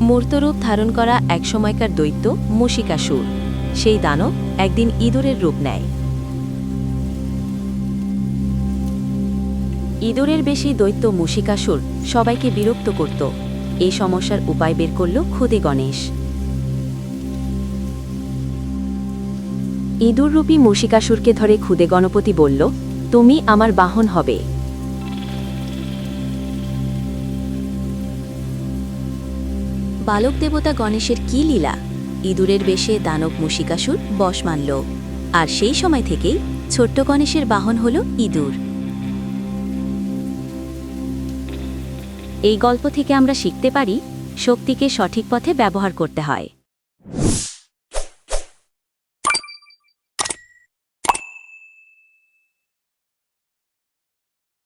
মূর্তরূপ ধারণ করা এক সময়কার দৈত্য মুশিকাসুর। সেই দানব একদিন ইঁদুরের রূপ নেয়। ইঁদুরের বেশি দৈত্য মুশিকাসুর সবাইকে বিরক্ত করত। এই সমস্যার উপায় বের করল খুদে গণেশ। ইঁদুররূপী মুশিকাসুরকে ধরে খুদে গণপতি বলল, তুমি আমার বাহন হবে। বালক দেবতা গণেশের কি লীলা? ইঁদুরের বেশে দানব মুশিকাসুর বশ মানল। আর সেই সময় থেকেই ছোট্ট গণেশের বাহন হল ইঁদুর। এই গল্প থেকে আমরা শিখতে পারি, শক্তিকে সঠিক পথে ব্যবহার করতে হয়।